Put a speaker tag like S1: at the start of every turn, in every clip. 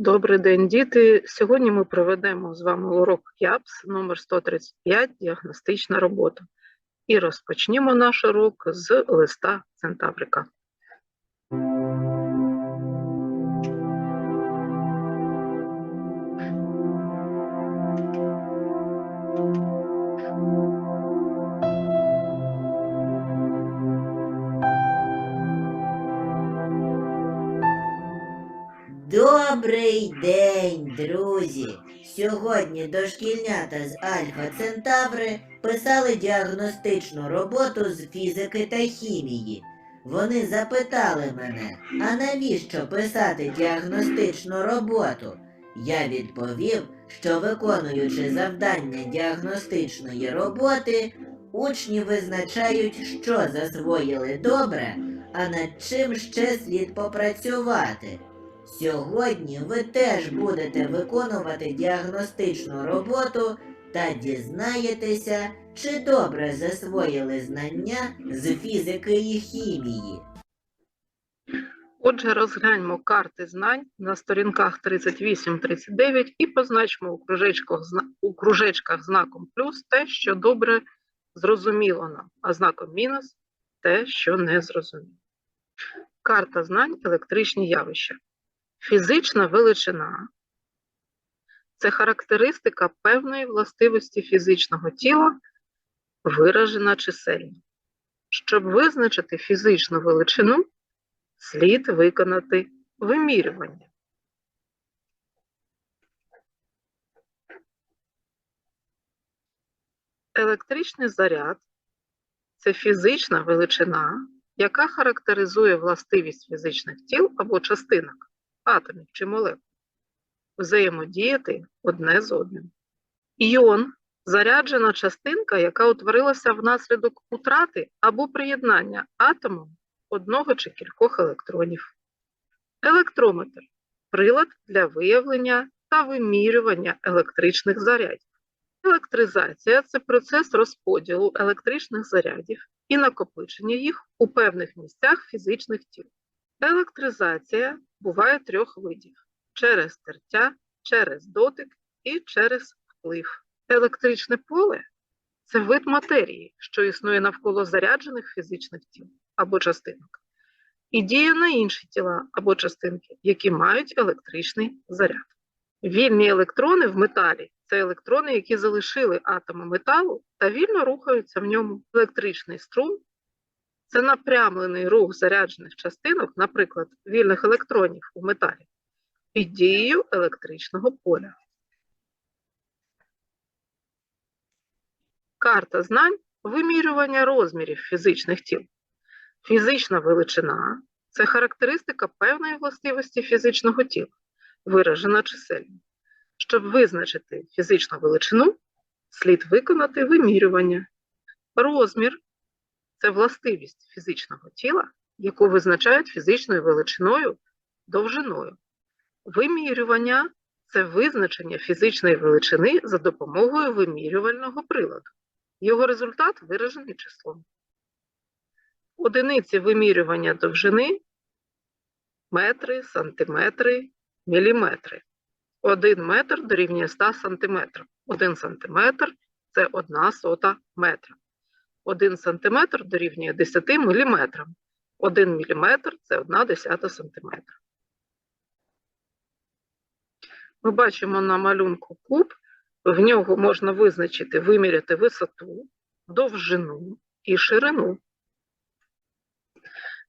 S1: Добрий день, діти. Сьогодні ми проведемо з вами урок ЯПС номер 135 діагностична робота. І розпочнімо наш урок з листа Центаврика.
S2: Добрий день, друзі! Сьогодні дошкільнята з Альфа Центаври писали діагностичну роботу з фізики та хімії. Вони запитали мене, а навіщо писати діагностичну роботу? Я відповів, що виконуючи завдання діагностичної роботи, учні визначають, що засвоїли добре, а над чим ще слід попрацювати. Сьогодні ви теж будете виконувати діагностичну роботу та дізнаєтеся, чи добре засвоїли знання з фізики і хімії.
S1: Отже, розгляньмо карти знань на сторінках 38-39 і позначимо у кружечках, у кружечках знаком плюс те, що добре зрозуміло нам, а знаком мінус те, що не зрозуміло. Карта знань електричні явища. Фізична величина це характеристика певної властивості фізичного тіла, виражена чисельно. Щоб визначити фізичну величину, слід виконати вимірювання. Електричний заряд це фізична величина, яка характеризує властивість фізичних тіл або частинок, атомів чи молекул, взаємодіяти одне з одним. Іон заряджена частинка, яка утворилася внаслідок утрати або приєднання атомом одного чи кількох електронів. Електрометр прилад для виявлення та вимірювання електричних зарядів. Електризація це процес розподілу електричних зарядів і накопичення їх у певних місцях фізичних тіл. Електризація буває трьох видів: через тертя, через дотик і через вплив. Електричне поле це вид матерії, що існує навколо заряджених фізичних тіл або частинок, і діє на інші тіла або частинки, які мають електричний заряд. Вільні електрони в металі це електрони, які залишили атоми металу та вільно рухаються в ньому. Електричний струм це напрямлений рух заряджених частинок, наприклад, вільних електронів у металі, під дією електричного поля. Карта знань вимірювання розмірів фізичних тіл. Фізична величина це характеристика певної властивості фізичного тіла, виражена чисельно. Щоб визначити фізичну величину, слід виконати вимірювання. Розмір це властивість фізичного тіла, яку визначають фізичною величиною довжиною. Вимірювання це визначення фізичної величини за допомогою вимірювального приладу. Його результат виражений числом. Одиниці вимірювання довжини метри, сантиметри, міліметри. Один метр дорівнює 100 сантиметрів. Один сантиметр це одна сота метра. Один сантиметр дорівнює 10 міліметрам. Один міліметр це одна десята сантиметра. Ми бачимо на малюнку куб, в нього можна визначити, виміряти висоту, довжину і ширину.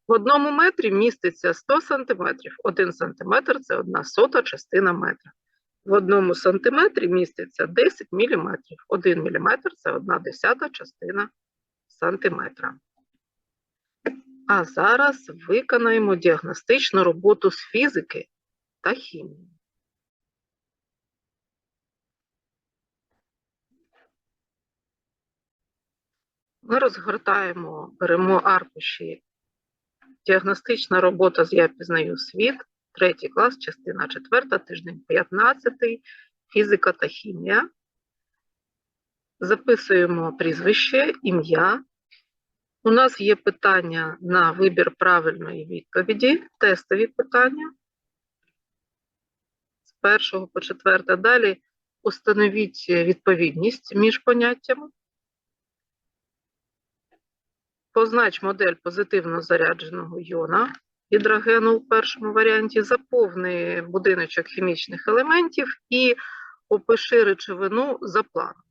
S1: В одному метрі міститься 100 сантиметрів. Один сантиметр – це одна сота частина метра. В одному сантиметрі міститься 10 міліметрів. Один міліметр – це одна десята частина сантиметра. А зараз виконаємо діагностичну роботу з фізики та хімії. Ми розгортаємо, беремо аркуші Діагностична робота з Я пізнаю світ, третій клас, частина 4, тиждень 15, фізика та хімія. Записуємо прізвище, ім'я. У нас є питання на вибір правильної відповіді, тестові питання.
S3: з першого по четверте. Далі установіть відповідність між поняттями. Познач модель позитивно зарядженого йона гідрогену у першому варіанті, заповни будиночок хімічних елементів і опиши речовину за планом.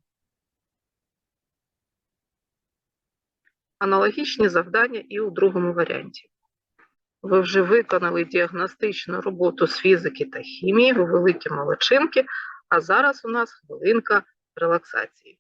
S3: Аналогічні завдання і у другому варіанті. Ви вже виконали діагностичну роботу з фізики та хімії, ви великі молодчинки, а зараз у нас хвилинка релаксації.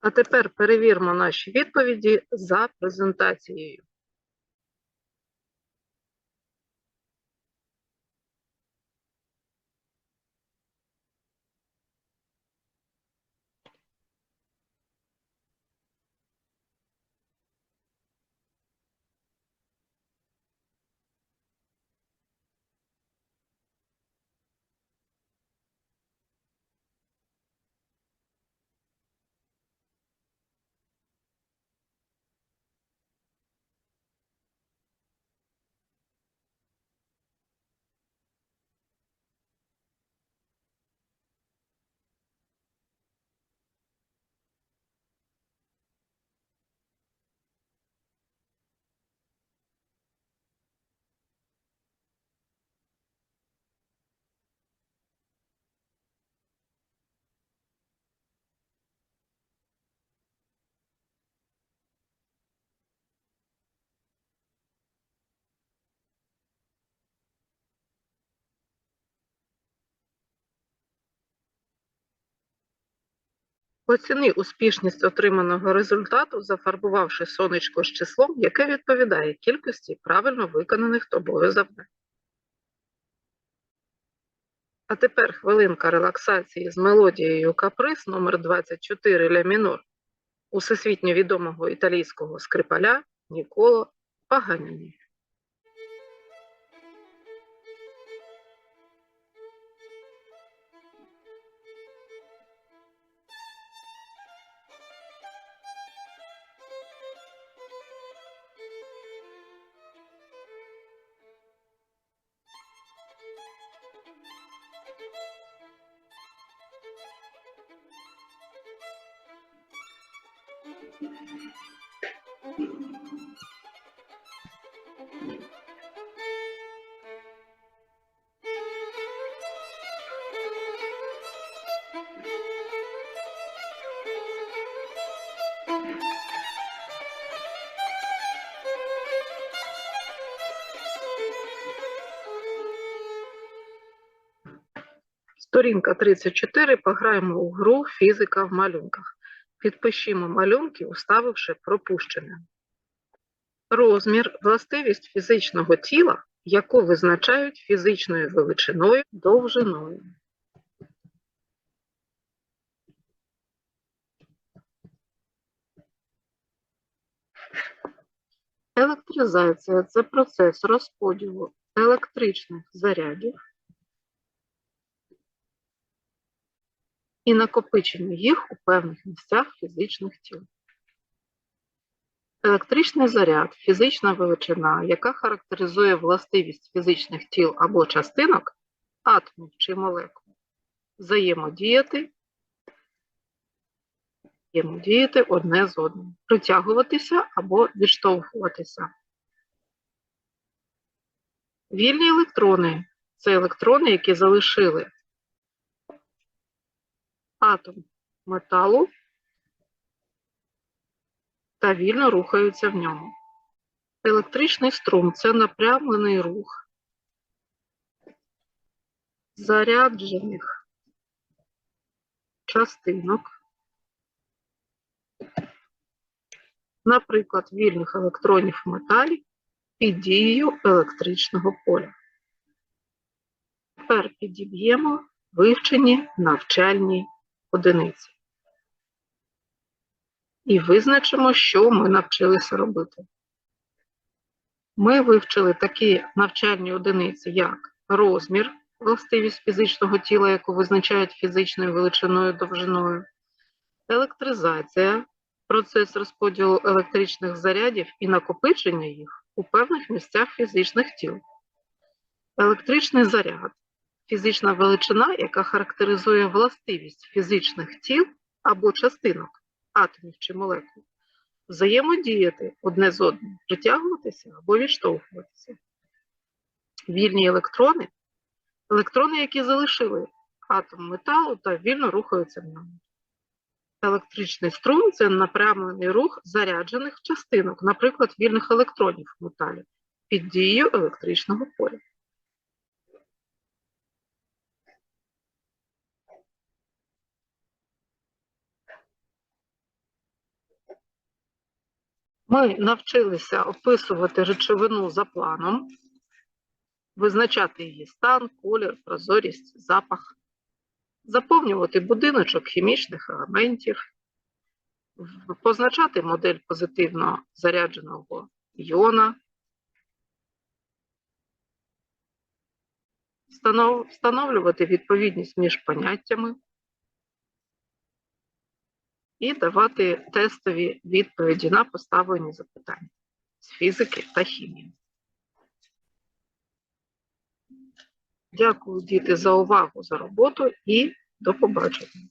S3: А тепер перевіримо наші відповіді за презентацією. Оціни успішність отриманого результату, зафарбувавши сонечко з числом, яке відповідає кількості правильно виконаних тобою завдань. А тепер хвилинка релаксації з мелодією каприз номер 24 ля мінор у всесвітньо відомого італійського скрипаля Ніколо Паганіні.
S1: Сторінка 34. Пограємо у гру фізика в малюнках. Підпишімо малюнки, уставивши пропущене. Розмір властивість фізичного тіла, яку визначають фізичною величиною довжиною. Електризація це процес розподілу електричних зарядів і накопичення їх у певних місцях фізичних тіл. Електричний заряд фізична величина, яка характеризує властивість фізичних тіл або частинок, атомів чи молекул, взаємодіяти, взаємодіяти одне з одним, притягуватися або відштовхуватися. Вільні електрони це електрони, які залишили атом металу та вільно рухаються в ньому. Електричний струм це напрямлений рух заряджених частинок, наприклад, вільних електронів в металі під дією електричного поля. Тепер підіб'ємо вивчені навчальні одиниці і визначимо, що ми навчилися робити. Ми вивчили такі навчальні одиниці, як розмір, властивість фізичного тіла, яку визначають фізичною величиною довжиною, електризація, процес розподілу електричних зарядів і накопичення їх у певних місцях фізичних тіл. Електричний заряд фізична величина, яка характеризує властивість фізичних тіл або частинок атомів чи молекул, взаємодіяти одне з одним, притягуватися або відштовхуватися. Вільні електрони електрони, які залишили атом металу та вільно рухаються в ньому. Електричний струм це напрямлений рух заряджених частинок, наприклад, вільних електронів в металі під дією електричного поля. Ми навчилися описувати речовину за планом, визначати її стан, колір, прозорість, запах, заповнювати будиночок хімічних елементів, позначати модель позитивно зарядженого іона, встановлювати відповідність між поняттями і давати тестові відповіді на поставлені запитання з фізики та хімії. Дякую, діти, за увагу, за роботу і до побачення.